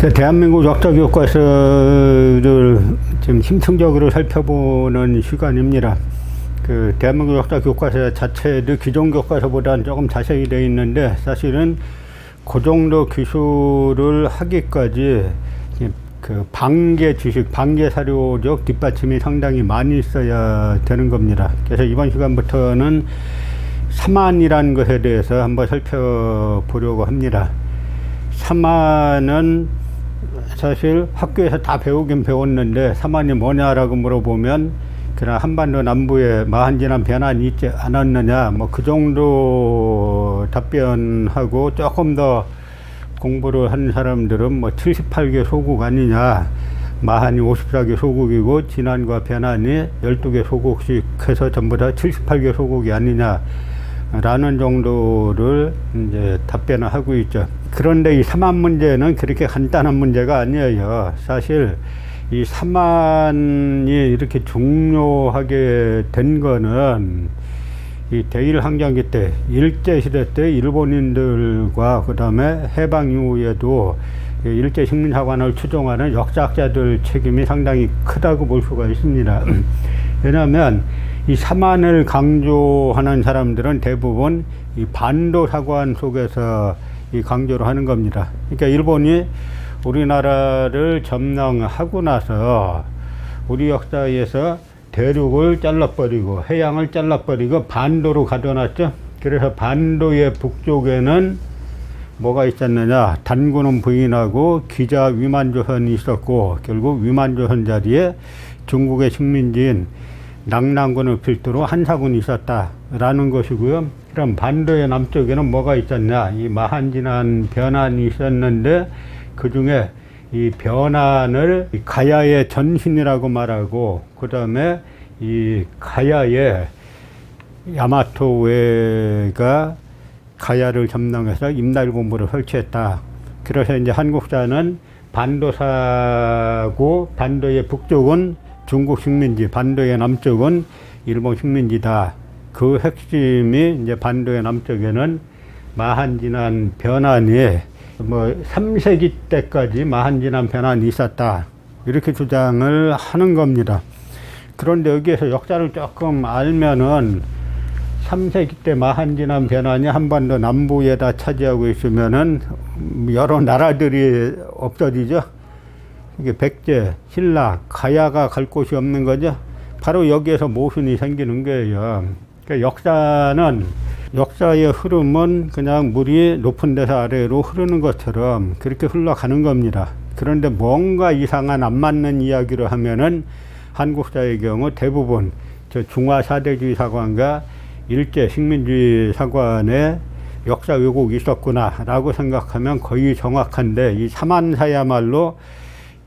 자, 대한민국 역사 교과서를 지금 심층적으로 살펴보는 시간입니다. 그 대한민국 역사 교과서 자체도 기존 교과서보다는 조금 자세히 되어 있는데 사실은 그 정도 기술을 하기까지 그 방계 지식, 방계 사료적 뒷받침이 상당히 많이 있어야 되는 겁니다. 그래서 이번 시간부터는 사만이라는 것에 대해서 한번 살펴보려고 합니다. 사만은 사실 학교에서 다 배우긴 배웠는데 사만이 뭐냐라고 물어보면 그냥 한반도 남부에 마한진한 변환이 있지 않았느냐 뭐 그 정도 답변하고 조금 더 공부를 한 사람들은 뭐 78개 소국 아니냐 마한이 54개 소국이고 진안과 변환이 12개 소국씩 해서 전부 다 78개 소국이 아니냐 라는 정도를 이제 답변을 하고 있죠. 그런데 이 사만 문제는 그렇게 간단한 문제가 아니에요. 사실 이 사만이 이렇게 중요하게 된 거는 이 대일 항쟁기 때 일제 시대 때 일본인들과 그다음에 해방 이후에도 이 일제 식민사관을 추종하는 역사학자들 책임이 상당히 크다고 볼 수가 있습니다. 왜냐하면 이 사만을 강조하는 사람들은 대부분 이 반도 사관 속에서 이 강조를 하는 겁니다. 그러니까 일본이 우리나라를 점령하고 나서 우리 역사에서 대륙을 잘라버리고 해양을 잘라버리고 반도로 가둬놨죠. 그래서 반도의 북쪽에는 뭐가 있었느냐 단군은 부인하고 기자 위만조선이 있었고 결국 위만조선 자리에 중국의 식민지인 낙랑군을 필두로 한사군이 있었다라는 것이고요. 그럼 반도의 남쪽에는 뭐가 있었냐? 이 마한진한 변환이 있었는데 그 중에 이 변환을 이 가야의 전신이라고 말하고 그 다음에 이 가야의 야마토웨가 가야를 점령해서 임날본부를 설치했다. 그래서 이제 한국사는 반도사고 반도의 북쪽은 중국 식민지, 반도의 남쪽은 일본 식민지다. 그 핵심이 이제 반도의 남쪽에는 마한진한 변환이 뭐 3세기 때까지 마한진한 변환이 있었다. 이렇게 주장을 하는 겁니다. 그런데 여기에서 역사를 조금 알면은 3세기 때 마한진한 변환이 한반도 남부에다 차지하고 있으면은 여러 나라들이 없어지죠. 이게 백제, 신라, 가야가 갈 곳이 없는 거죠. 바로 여기에서 모순이 생기는 거예요. 그러니까 역사는 역사의 흐름은 그냥 물이 높은 데서 아래로 흐르는 것처럼 그렇게 흘러가는 겁니다. 그런데 뭔가 이상한 안 맞는 이야기를 하면은 한국사의 경우 대부분 저 중화 사대주의 사관과 일제 식민주의 사관에 역사 왜곡이 있었구나라고 생각하면 거의 정확한데 이 사만사야말로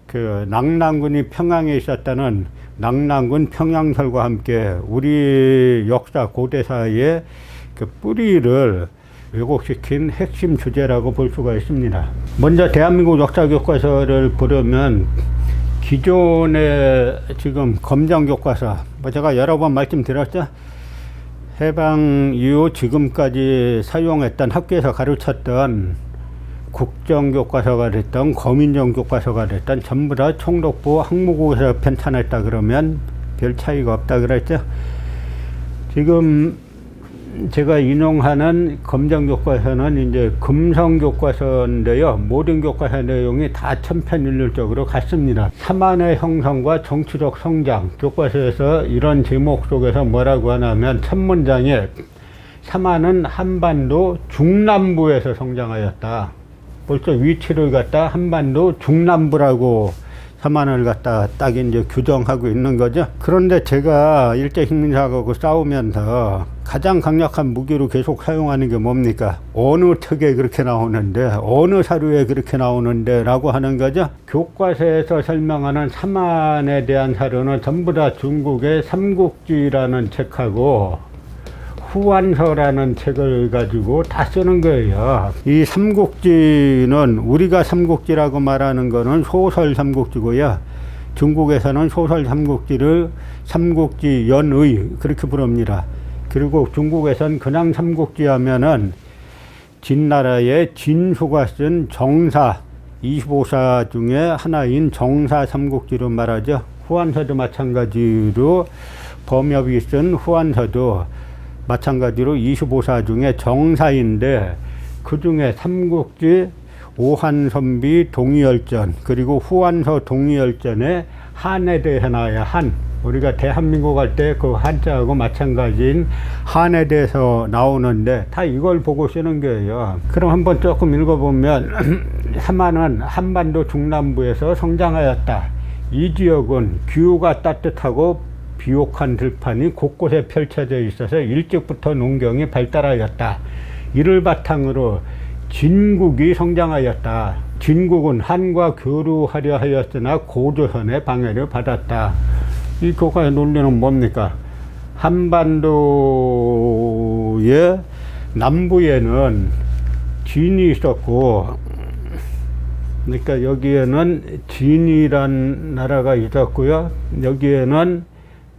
그 낙랑군이 평양에 있었다는 낙랑군 평양설과 함께 우리 역사 고대사의 그 뿌리를 왜곡시킨 핵심 주제라고 볼 수가 있습니다. 먼저 대한민국 역사 교과서를 보려면 기존의 지금 검정 교과서, 뭐 제가 여러 번 말씀드렸죠. 해방 이후 지금까지 사용했던 학교에서 가르쳤던 국정교과서가 됐던 거민정 교과서가 됐던 전부 다 총독부 항목국에서 편찬했다 그러면 별 차이가 없다 그랬죠. 지금 제가 인용하는 검정 교과서는 이제 금성 교과서인데요. 모든 교과서 내용이 다 천편일률적으로 같습니다. 사만의 형성과 정치적 성장 교과서에서 이런 제목 속에서 뭐라고 하냐면 첫 문장에 사만은 한반도 중남부에서 성장하였다. 벌써 위치를 갖다 한반도 중남부라고 사만을 갖다 딱 이제 규정하고 있는 거죠. 그런데 제가 일제 식민사하고 싸우면서 가장 강력한 무기로 계속 사용하는 게 뭡니까? 어느 특에 그렇게 나오는데, 어느 사료에 그렇게 나오는데, 라고 하는 거죠. 교과서에서 설명하는 사만에 대한 사료는 전부 다 중국의 삼국지라는 책하고 후한서라는 책을 가지고 다 쓰는 거예요. 이 삼국지는 우리가 삼국지라고 말하는 거는 소설 삼국지고요. 중국에서는 소설 삼국지를 삼국지 연의 그렇게 부릅니다. 그리고 중국에선 그냥 삼국지 하면은 진나라의 진수가 쓴 정사 25사 중에 하나인 정사 삼국지로 말하죠. 후한서도 마찬가지로 범협이 쓴 후한서도 마찬가지로 25사 중에 정사인데 그 중에 삼국지 오한선비 동의열전 그리고 후한서 동의열전에 한에 대해서 나와요. 한 우리가 대한민국 할 때 그 한자하고 마찬가지인 한에 대해서 나오는데 다 이걸 보고 쓰는 거예요. 그럼 한번 조금 읽어보면 하만은 한반도 중남부에서 성장하였다. 이 지역은 기후가 따뜻하고 비옥한 들판이 곳곳에 펼쳐져 있어서 일찍부터 농경이 발달하였다. 이를 바탕으로 진국이 성장하였다. 진국은 한과 교류하려 하였으나 고조선의 방해를 받았다. 이 교과의 논리는 뭡니까? 한반도의 남부에는 진이 있었고, 그러니까 여기에는 진이란 나라가 있었고요. 여기에는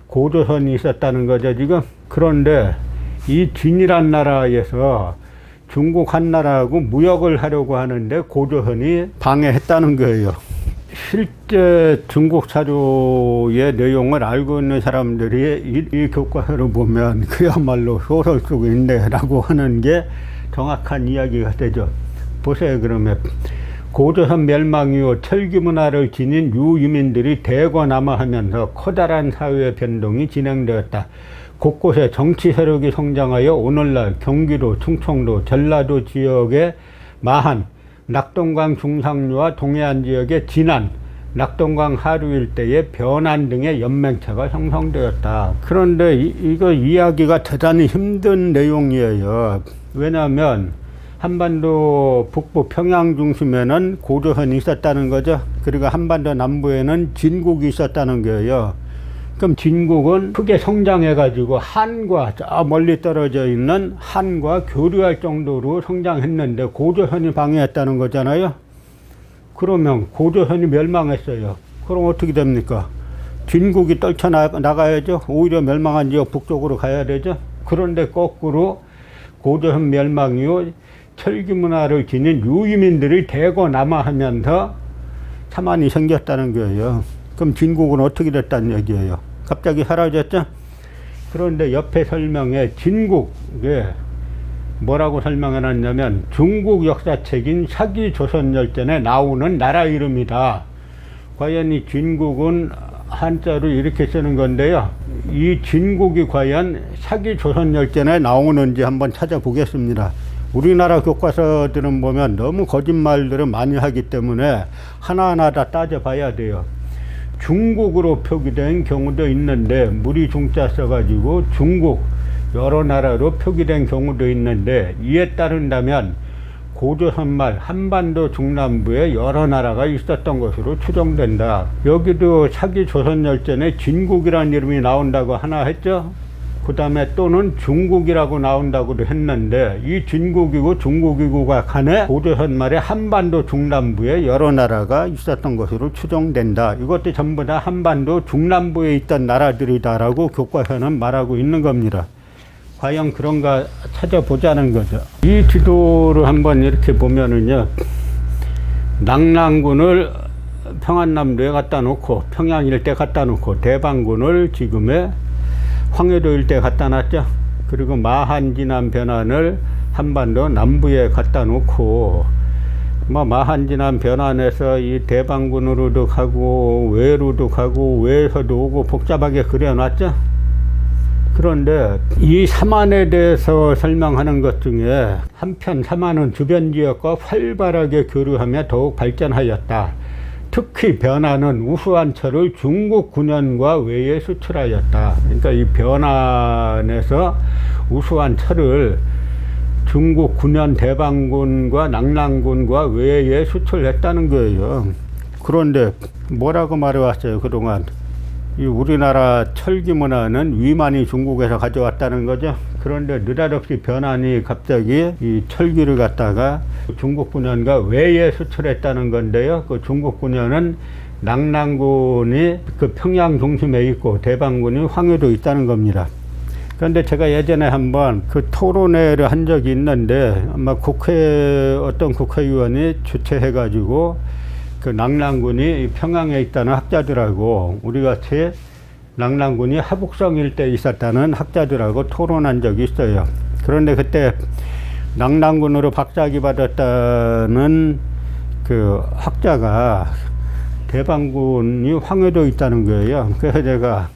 고조선이 있었다는 거죠, 지금. 그런데 이 진이란 나라에서 중국 한나라하고 무역을 하려고 하는데 고조선이 방해했다는 거예요. 실제 중국 사료의 내용을 알고 있는 사람들이 이, 이 교과서를 보면 그야말로 소설 속에 있네라고 하는 게 정확한 이야기가 되죠. 보세요, 그러면. 고조선 멸망 이후 철기 문화를 지닌 유유민들이 대거 남하하면서 커다란 사회 변동이 진행되었다. 곳곳에 정치 세력이 성장하여 오늘날 경기도, 충청도, 전라도 지역의 마한, 낙동강 중상류와 동해안 지역의 진안, 낙동강 하류 일대의 변안 등의 연맹체가 형성되었다. 그런데 이, 이거 이야기가 대단히 힘든 내용이에요. 왜냐하면 한반도 북부 평양 중심에는 고조선이 있었다는 거죠. 그리고 한반도 남부에는 진국이 있었다는 거예요. 그럼 진국은 크게 성장해가지고 한과 저 멀리 떨어져 있는 한과 교류할 정도로 성장했는데 고조선이 방해했다는 거잖아요. 그러면 고조선이 멸망했어요. 그럼 어떻게 됩니까? 진국이 떨쳐나가야죠. 오히려 멸망한 지역 북쪽으로 가야 되죠. 그런데 거꾸로 고조선 멸망 이후 철기 문화를 지닌 유유민들이 대거 남하하면서 차만이 생겼다는 거예요. 그럼 진국은 어떻게 됐다는 얘기예요? 갑자기 사라졌죠? 그런데 옆에 설명에 진국에 뭐라고 설명해 놨냐면 중국 역사책인 사기 조선 열전에 나오는 나라 이름이다. 과연 이 진국은 한자로 이렇게 쓰는 건데요. 이 진국이 과연 사기 조선 열전에 나오는지 한번 찾아보겠습니다. 우리나라 교과서들은 보면 너무 거짓말들을 많이 하기 때문에 하나하나 다 따져봐야 돼요. 중국으로 표기된 경우도 있는데 물이 중자 써가지고 중국 여러 나라로 표기된 경우도 있는데 이에 따른다면 고조선말 한반도 중남부에 여러 나라가 있었던 것으로 추정된다. 여기도 사기 조선열전에 진국이라는 이름이 나온다고 하나 했죠. 그 다음에 또는 중국이라고 나온다고도 했는데 이 진국이고 중국이고가 간에 고조선 말에 한반도 중남부에 여러 나라가 있었던 것으로 추정된다. 이것도 전부 다 한반도 중남부에 있던 나라들이다라고 교과서는 말하고 있는 겁니다. 과연 그런가 찾아보자는 거죠. 이 지도를 한번 이렇게 보면은요, 낙랑군을 평안남도에 갖다 놓고 평양 일대 갖다 놓고 대방군을 지금의 황해도 일대 갖다 놨죠. 그리고 마한진안 변환을 한반도 남부에 갖다 놓고 뭐 마한진안 변환에서 이 대방군으로도 가고 외로도 가고 외에서도 오고 복잡하게 그려놨죠. 그런데 이 사만에 대해서 설명하는 것 중에 한편 사만은 주변 지역과 활발하게 교류하며 더욱 발전하였다. 특히 변화는 우수한 철을 중국 군현과 외에 수출하였다. 그러니까 이 변환에서 우수한 철을 중국 군현 대방군과 낙랑군과 외에 수출했다는 거예요. 그런데 뭐라고 말해왔어요 그동안? 이 우리나라 철기 문화는 위만이 중국에서 가져왔다는 거죠. 그런데 느닷없이 변환이 갑자기 이 철기를 갖다가 중국 군현과 외에 수출했다는 건데요. 그 중국 군현은 낙랑군이 그 평양 중심에 있고 대방군이 황해도 있다는 겁니다. 그런데 제가 예전에 한번 그 토론회를 한 적이 있는데 아마 국회 어떤 국회의원이 주최해가지고 그 낙랑군이 평양에 있다는 학자들하고 우리 같이 낙랑군이 하북성 일대에 있었다는 학자들하고 토론한 적이 있어요. 그런데 그때 낙랑군으로 박사학위 받았다는 그 학자가 대방군이 황해도에 있다는 거예요. 그래서 제가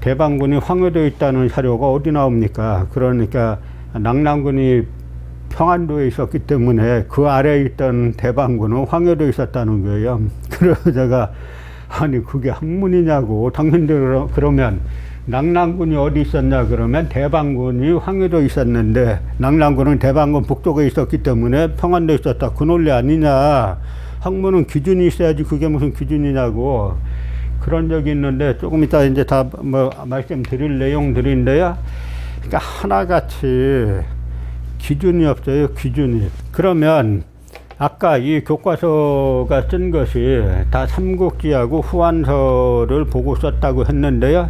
대방군이 황해도에 있다는 자료가 어디 나옵니까? 그러니까 낙랑군이 평안도에 있었기 때문에 그 아래에 있던 대방군은 황해도에 있었다는 거예요. 그래서 제가 아니 그게 학문이냐고. 당신들 그러면 낙랑군이 어디 있었냐 그러면 대방군이 황해도에 있었는데 낙랑군은 대방군 북쪽에 있었기 때문에 평안도에 있었다. 그 논리 아니냐. 학문은 기준이 있어야지 그게 무슨 기준이냐고. 그런 적이 있는데 조금 이따 이제 다 뭐 말씀드릴 내용들인데요. 그러니까 하나같이 기준이 없어요 기준이 그러면 아까 이 교과서가 쓴 것이 다 삼국지하고 후한서를 보고 썼다고 했는데요.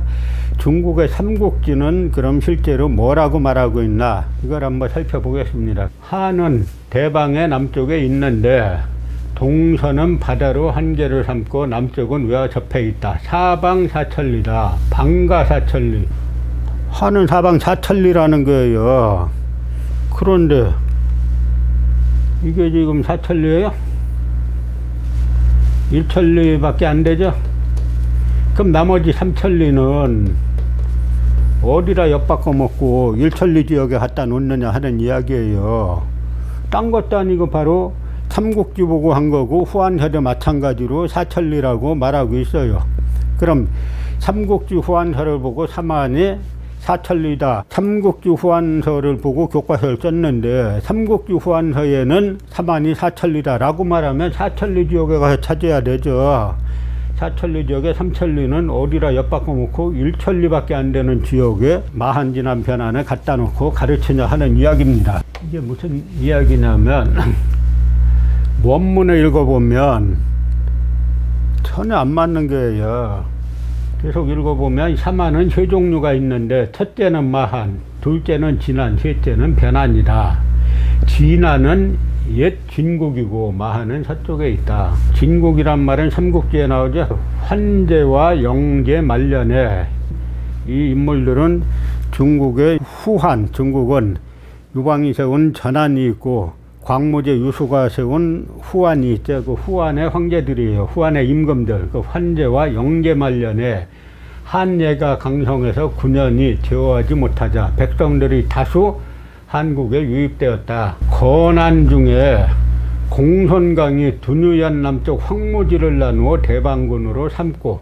중국의 삼국지는 그럼 실제로 뭐라고 말하고 있나 이걸 한번 살펴보겠습니다. 한은 대방의 남쪽에 있는데 동서는 바다로 한계를 삼고 남쪽은 외와 접해 있다. 사방 사천리다. 방가 사천리. 한은 사방 사천리라는 거예요. 그런데 이게 지금 사천리예요? 일천리밖에 안 되죠? 그럼 나머지 삼천리는 어디다 엿바꿔 먹고 일천리 지역에 갖다 놓느냐 하는 이야기예요. 딴 것도 아니고 바로 삼국지 보고 한 거고 후한서도 마찬가지로 사천리라고 말하고 있어요. 그럼 삼국지 후한서를 보고 사만이 사천리다. 삼국지 후한서를 보고 교과서를 썼는데 삼국지 후한서에는 사만이 사천리다라고 말하면 사천리 지역에 가서 찾아야 되죠. 사천리 지역에 삼천리는 어디라 엿바꿔 놓고 일천리밖에 안 되는 지역에 마한지난 변환을 갖다 놓고 가르치냐 하는 이야기입니다. 이게 무슨 이야기냐면 원문을 읽어보면 전혀 안 맞는 거예요. 계속 읽어보면 사마는 세 종류가 있는데 첫째는 마한, 둘째는 진한, 셋째는 변한이다. 진한은 옛 진국이고 마한은 서쪽에 있다. 진국이란 말은 삼국지에 나오죠. 환제와 영제 말년에 이 인물들은 중국의 후한, 중국은 유방이 세운 전한이 있고 광무제 유수가 세운 후한이 있죠. 그 후한의 황제들이에요. 후한의 임금들. 그 환제와 영제 말년에 한예가 강성해서 9년이 제어하지 못하자 백성들이 다수 한국에 유입되었다. 건안 중에 공손강이 두누연 남쪽 황무지를 나누어 대방군으로 삼고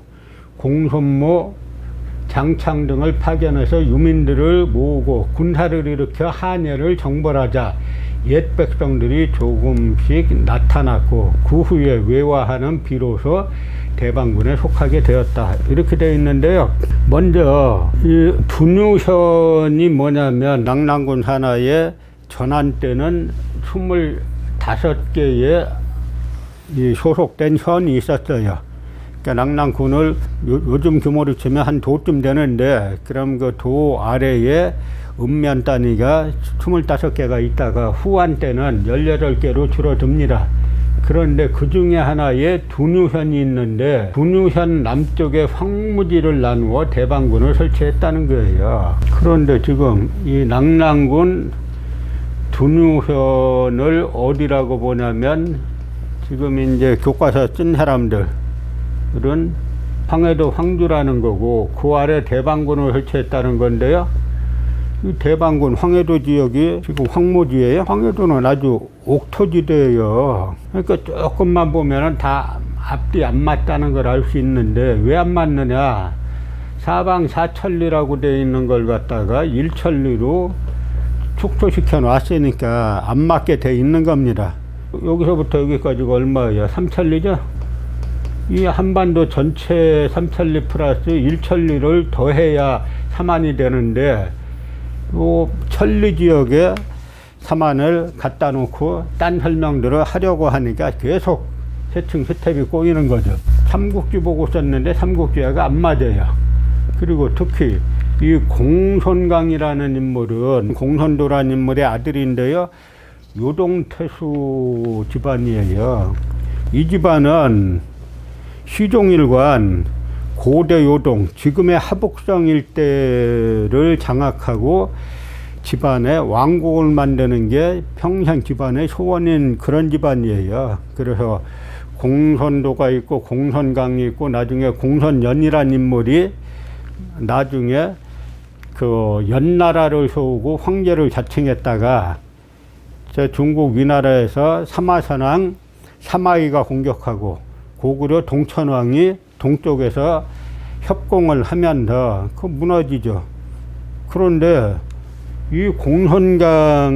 공손모 장창 등을 파견해서 유민들을 모으고 군사를 일으켜 한예를 정벌하자 옛 백성들이 조금씩 나타났고 그 후에 외화하는 비로소 대방군에 속하게 되었다. 이렇게 되어 있는데요. 먼저 이 두누현이 뭐냐면 낙랑군 산하에 전한 때는 25개의 이 소속된 현이 있었어요. 그러니까 낙랑군을 요, 즘 규모로 치면 한 도쯤 되는데 그럼 그 도 아래에 읍면 단위가 25개가 있다가 후한 때는 18개로 줄어듭니다. 그런데 그 중에 하나에 두누현이 있는데 두누현 남쪽에 황무지를 나누어 대방군을 설치했다는 거예요. 그런데 지금 이 낙랑군 두누현을 어디라고 보냐면 지금 이제 교과서 쓴 사람들은 황해도 황주라는 거고 그 아래 대방군을 설치했다는 건데요. 이 대방군 황해도 지역이 지금 황무지예요. 황해도는 아주 옥토지대예요. 그러니까 조금만 보면은 다 앞뒤 안 맞다는 걸 알 수 있는데 왜 안 맞느냐? 사방 사천리라고 되어 있는 걸 갖다가 일천리로 축소시켜 놨으니까 안 맞게 돼 있는 겁니다. 여기서부터 여기까지가 얼마예요? 삼천리죠? 이 한반도 전체 삼천리 플러스 일천리를 더해야 삼안이 되는데 요 천리 지역에 사만을 갖다 놓고 딴 설명들을 하려고 하니까 계속 세층 스텝이 꼬이는 거죠. 삼국지 보고 썼는데 삼국지가 안 맞아요. 그리고 특히 이 공손강이라는 인물은 공손도라는 인물의 아들인데요. 요동태수 집안이에요. 이 집안은 시종일관 고대 요동 지금의 하북성 일대를 장악하고 집안에 왕국을 만드는 게 평생 집안의 소원인 그런 집안이에요. 그래서 공손도가 있고 공손강이 있고 나중에 공손연이라는 인물이 나중에 그 연나라를 세우고 황제를 자칭했다가 저 중국 위나라에서 사마선왕 사마이가 공격하고 고구려 동천왕이 동쪽에서 협공을 하면서 그 무너지죠. 그런데 이 공선강이란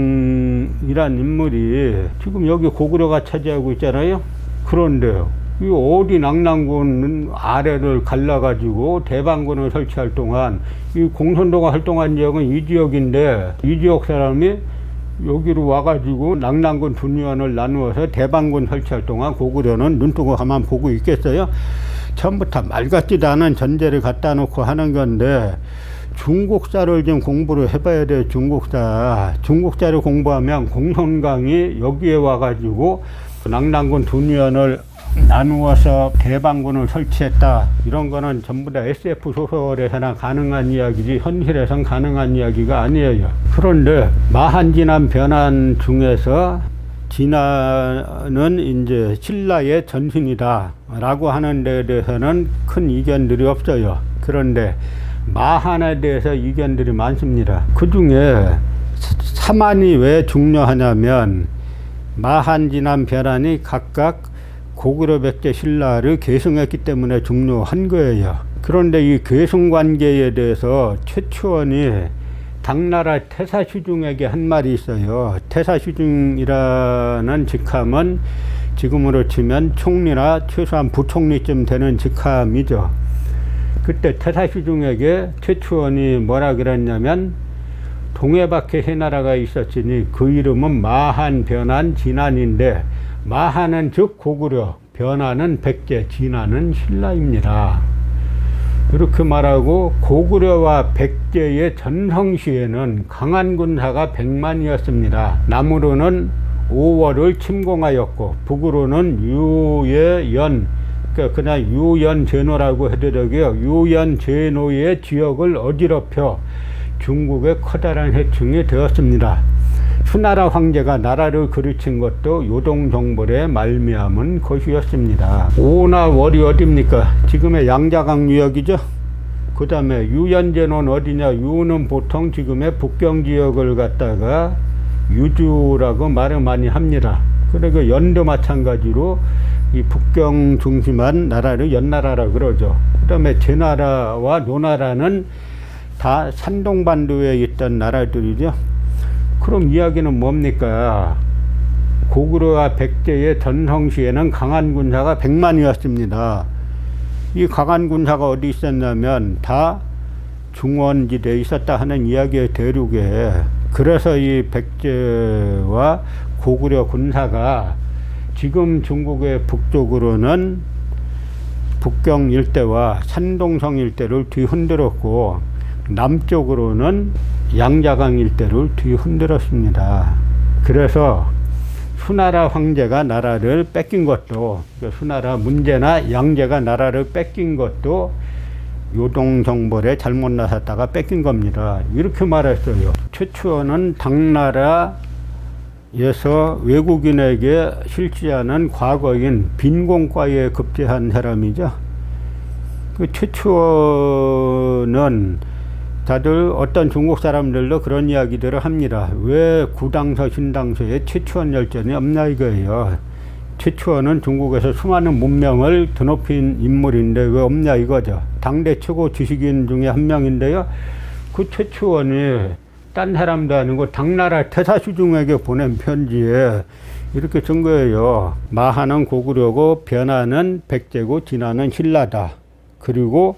인물이 지금 여기 고구려가 차지하고 있잖아요. 그런데 이 어디 낙랑군 아래를 갈라가지고 대방군을 설치할 동안 이 공선도가 활동한 지역은 이 지역인데 이 지역 사람이 여기로 와가지고 낙랑군 분위원을 나누어서 대방군 설치할 동안 고구려는 눈뜨고 가만 보고 있겠어요? 처음부터 말 같지도 않은 전제를 갖다 놓고 하는 건데 중국사를 좀 공부를 해봐야 돼요. 중국사. 중국사를 공부하면 공손강이 여기에 와가지고 낙랑군 분위원을 나누어서 대방군을 설치했다. 이런 거는 전부 다 SF 소설에서나 가능한 이야기지 현실에선 가능한 이야기가 아니에요. 그런데 마한진한 변환 중에서 진화는 이제 신라의 전신이다라고 하는 데 대해서는 큰 이견들이 없어요. 그런데 마한에 대해서 이견들이 많습니다. 그 중에 사만이 왜 중요하냐면 마한 진한 변환이 각각 고구려 백제 신라를 계승했기 때문에 중요한 거예요. 그런데 이 계승 관계에 대해서 최초원이 당나라 태사시중에게 한 말이 있어요. 태사시중이라는 직함은 지금으로 치면 총리나 최소한 부총리쯤 되는 직함이죠. 그때 태사시중에게 최초원이 뭐라 그랬냐면 동해밖에 세 나라가 있었으니 그 이름은 마한, 변한, 진안인데 마하는 즉 고구려, 변하는 백제, 진화는 신라입니다. 이렇게 말하고 고구려와 백제의 전성시에는 강한 군사가 백만이었습니다. 남으로는 5월을 침공하였고 북으로는 유예연 그러니까 그냥 유연 제노라고 해도 되고요. 유연 제노의 지역을 어지럽혀 중국의 커다란 해충이 되었습니다. 수나라 황제가 나라를 그르친 것도 요동정벌의 말미암은 것이었습니다. 오나 월이 어딥니까? 지금의 양자강 유역이죠. 그 다음에 유연제는 어디냐? 유는 보통 지금의 북경 지역을 갖다가 유주라고 말을 많이 합니다. 그리고 연도 마찬가지로 이 북경 중심한 나라를 연나라라 그러죠. 그 다음에 제나라와 노나라는 다 산동반도에 있던 나라들이죠. 그럼 이야기는 뭡니까? 고구려와 백제의 전성시에는 강한 군사가 100만이었습니다. 이 강한 군사가 어디 있었냐면 다 중원지대에 있었다 하는 이야기의 대륙에 그래서 이 백제와 고구려 군사가 지금 중국의 북쪽으로는 북경 일대와 산동성 일대를 뒤흔들었고 남쪽으로는 양자강 일대를 뒤흔들었습니다. 그래서 수나라 황제가 나라를 뺏긴 것도 그 수나라 문제나 양제가 나라를 뺏긴 것도 요동정벌에 잘못 나섰다가 뺏긴 겁니다. 이렇게 말했어요. 최초는 당나라에서 외국인에게 실시하는 과거인 빈공과에 급제한 사람이죠. 그 최초는 다들 어떤 중국 사람들도 그런 이야기들을 합니다. 왜 구당서, 신당서에 최초원 열전이 없냐 이거예요. 최초원은 중국에서 수많은 문명을 드높인 인물인데 왜 없냐 이거죠. 당대 최고 지식인 중에 한 명인데요. 그 최초원이 딴 사람도 아니고 당나라 태사시중에게 보낸 편지에 이렇게 쓴 거예요. 마하는 고구려고 변하는 백제고 진화는 신라다. 그리고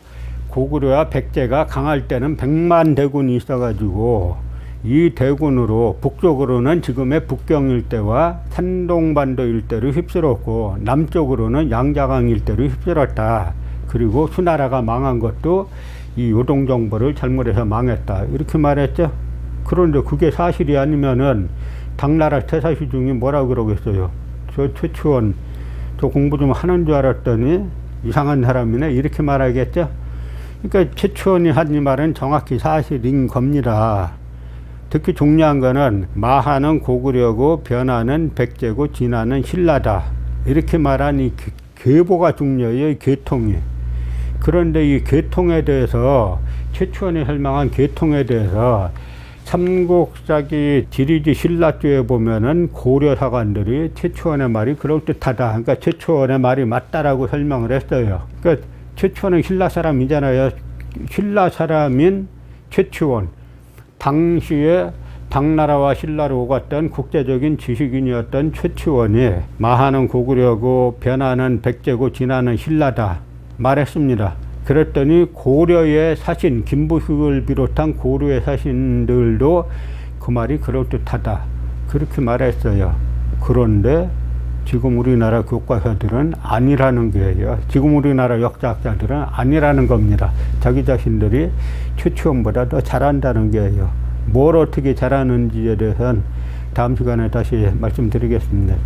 고구려와 백제가 강할 때는 백만 대군이 있어가지고 이 대군으로 북쪽으로는 지금의 북경 일대와 산동반도 일대를 휩쓸었고 남쪽으로는 양자강 일대를 휩쓸었다. 그리고 수나라가 망한 것도 이 요동 정보를 잘못해서 망했다 이렇게 말했죠. 그런데 그게 사실이 아니면은 당나라 태사시 중에 뭐라 그러겠어요. 저 최치원 저 공부 좀 하는 줄 알았더니 이상한 사람이네 이렇게 말하겠죠. 그러니까 최치원이 한이 말은 정확히 사실인 겁니다. 특히 중요한 거는 마하는 고구려고 변하는 백제고 진화는 신라다. 이렇게 말한 이 계- 계보가 중요해요 이 계통이. 그런데 이 계통에 대해서 최초원이 설명한 계통에 대해서 삼국사기 지리지 신라조에 보면은 고려 사관들이 최초원의 말이 그럴듯하다. 그러니까 최초원의 말이 맞다라고 설명을 했어요. 그러니까 최초원은 신라 사람이잖아요 신라 사람인 최초원 당시에 당나라와 신라로 오갔던 국제적인 지식인이었던 최치원이 마하는 고구려고 변하는 백제고 진화는 신라다 말했습니다. 그랬더니 고려의 사신 김부식을 비롯한 고려의 사신들도 그 말이 그럴듯하다 그렇게 말했어요. 그런데 지금 우리나라 교과서들은 아니라는 거예요. 지금 우리나라 역사학자들은 아니라는 겁니다. 자기 자신들이 최초원보다 더 잘한다는 거예요. 뭘 어떻게 잘하는지에 대해서는 다음 시간에 다시 말씀드리겠습니다.